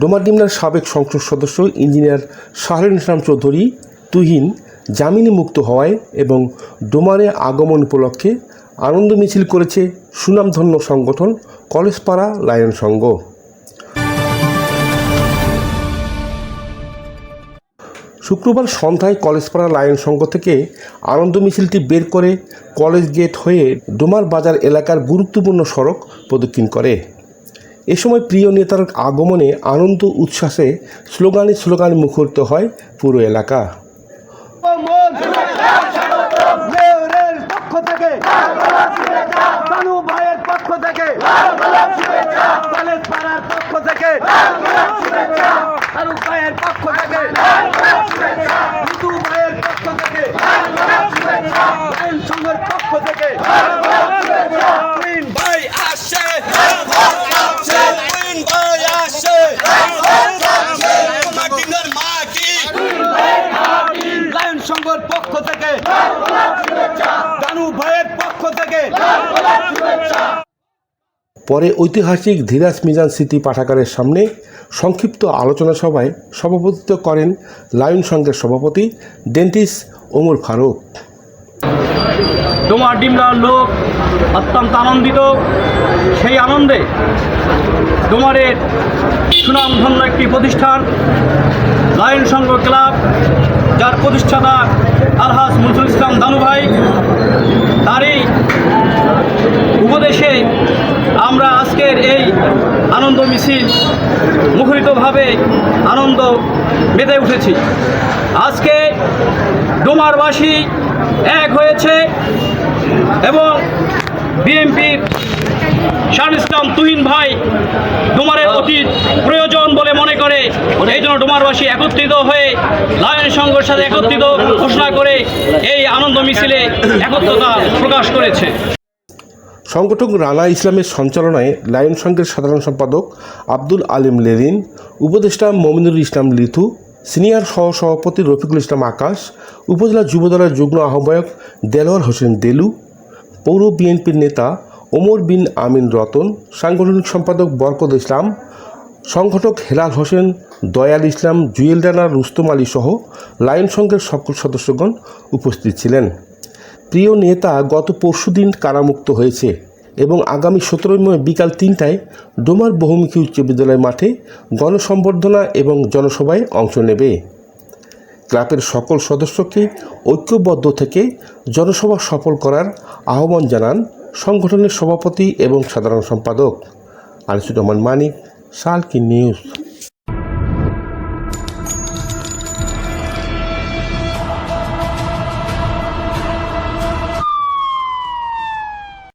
ডোমার ডিমলার সাবেক সংসদ সদস্য ইঞ্জিনিয়ার শাহরুল ইসলাম চৌধুরী তুহিন জামিনে মুক্ত হওয়ায় এবং ডোমারে আগমন উপলক্ষে আনন্দ মিছিল করেছে সুনামধন্য সংগঠন কলেজপাড়া লায়ন সংঘ। শুক্রবার সন্ধ্যায় কলেজপাড়া লায়ন সংঘ থেকে আনন্দ মিছিলটি বের করে কলেজ গেট হয়ে ডোমার বাজার এলাকার গুরুত্বপূর্ণ সড়ক প্রদক্ষিণ করে। এ সময় প্রিয় নেতার আগমনে আনন্দ উচ্ছ্বাসে স্লোগানে স্লোগানে মুখরিত হয় পুরো এলাকা। পক্ষ থেকে থেকে। কলেজ পাড়ার পক্ষ থেকে। কানু ভাইয়ের পক্ষ থেকে। মৃদু ভাইয়ের পক্ষ থেকে। সংঘের পক্ষ থেকে। ভাই আসে। ভাই আসে মাটিনের মাটি লায়ন সংঘের পক্ষ থেকে দানু ভাইয়ের পক্ষ থেকে পরে ঐতিহাসিক ধীরাজ মিজান স্মৃতি পাঠাগারের সামনে সংক্ষিপ্ত আলোচনা সভায় সভাপতিত্ব করেন লায়ন সংঘের সভাপতি ডেন্টিস ওমর ফারুক। তোমার ডিমরার লোক অত্যন্ত আনন্দিত। সেই আনন্দে ডোমারের সুনামধন্য একটি প্রতিষ্ঠান, লায়ন সংঘ ক্লাব, যার প্রতিষ্ঠাতা আলহাজ মুনসুল ইসলাম দানু ভাই উপদেশে আমরা আজকের এই আনন্দ মিছিল মুখরিতভাবে আনন্দ মেতে উঠেছি। আজকে ডোমারবাসী এক হয়েছে এবং বিএনপির শাহ ইসলাম তুহিন ভাই ডোমারের অতীত প্রয়োজন বলে মনে করে, এই জন্য ডোমারবাসী একত্রিত হয়ে লায়ন সংঘের সাথে একত্রিত ঘোষণা করে এই আনন্দ মিছিলে একত্রতা প্রকাশ করেছে। সংগঠক রানা ইসলামের সঞ্চালনায় লায়ন সংঘের সাধারণ সম্পাদক আব্দুল আলিম লেরিন, উপদেষ্টা মমিনুল ইসলাম লিথু, সিনিয়র সহ সভাপতি রফিকুল ইসলাম আকাশ, উপজেলা যুবদলের যুগ্ম আহ্বায়ক দেলোয়ার হোসেন দেলু, পৌর বিএনপির নেতা ওমর বিন আমিন রতন, সাংগঠনিক সম্পাদক বরকত ইসলাম, সংগঠক হেলাল হোসেন, দয়াল ইসলাম, জুয়েল রানা, রুস্তম আলী সহ লায়ন সংঘের সকল সদস্যগণ উপস্থিত ছিলেন। প্রিয় নেতা গত পরশুদিন কারামুক্ত হয়েছে এবং আগামী সতেরোই মে বিকাল তিনটায় ডোমার বহুমুখী উচ্চ বিদ্যালয় মাঠে গণসম্বর্ধনা এবং জনসভায় অংশ নেবে। ক্লাবের সকল সদস্যকে ঐক্যবদ্ধ থেকে জনসভা সফল করার আহ্বান জানান সংগঠনের সভাপতি এবং সাধারণ সম্পাদক। আনিসুর রহমান মানিক সালকি নিউজ।